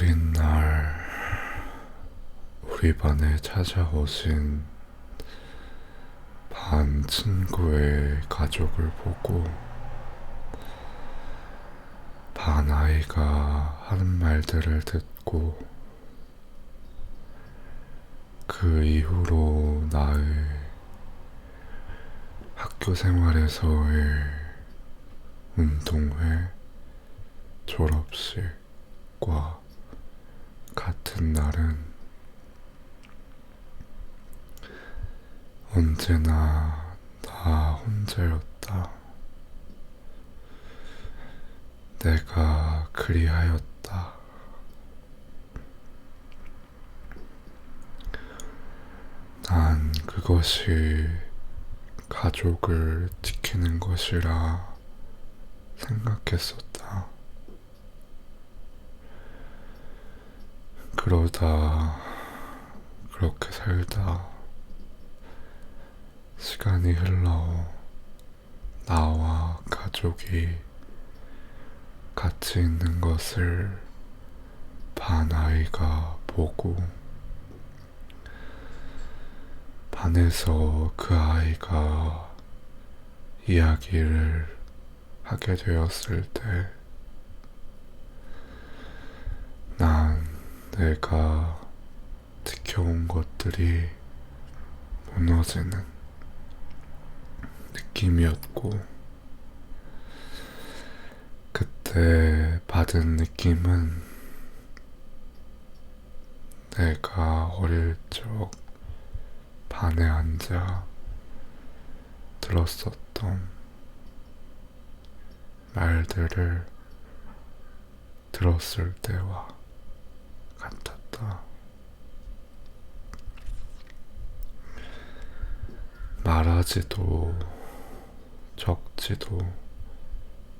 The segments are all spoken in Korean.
어린 날 우리 반에 찾아오신 반 친구의 가족을 보고 반 아이가 하는 말들을 듣고 그 이후로 나의 학교 생활에서의 운동회, 졸업식 과 같은 날은 언제나 나 혼자였다. 내가 그리하였다. 난 그것이 가족을 지키는 것이라 생각했었다. 그러다 그렇게 살다 시간이 흘러 나와 가족이 같이 있는 것을 반 아이가 보고 반에서 그 아이가 이야기를 하게 되었을 때, 난 내가 지켜온 것들이 무너지는 느낌이었고, 그때 받은 느낌은 내가 어릴 적 반에 앉아 들었었던 말들을 들었을 때와 같았다. 말하지도 적지도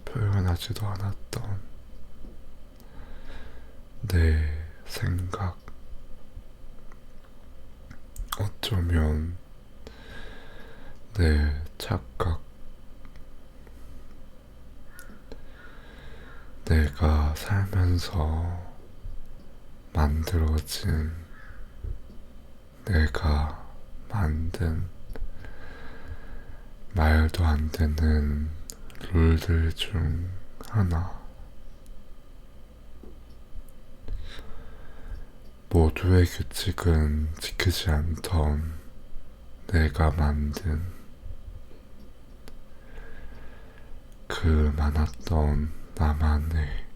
표현하지도 않았던 내 생각, 어쩌면 내 착각, 내가 살면서 만들어진 내가 만든 말도 안 되는 룰들 중 하나. 모두의 규칙은 지키지 않던 내가 만든 그 많았던 나만의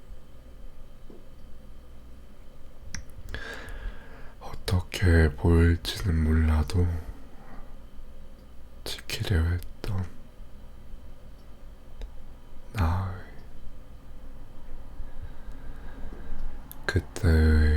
어떻게 보일지는 몰라도 지키려 했던 나의 그때의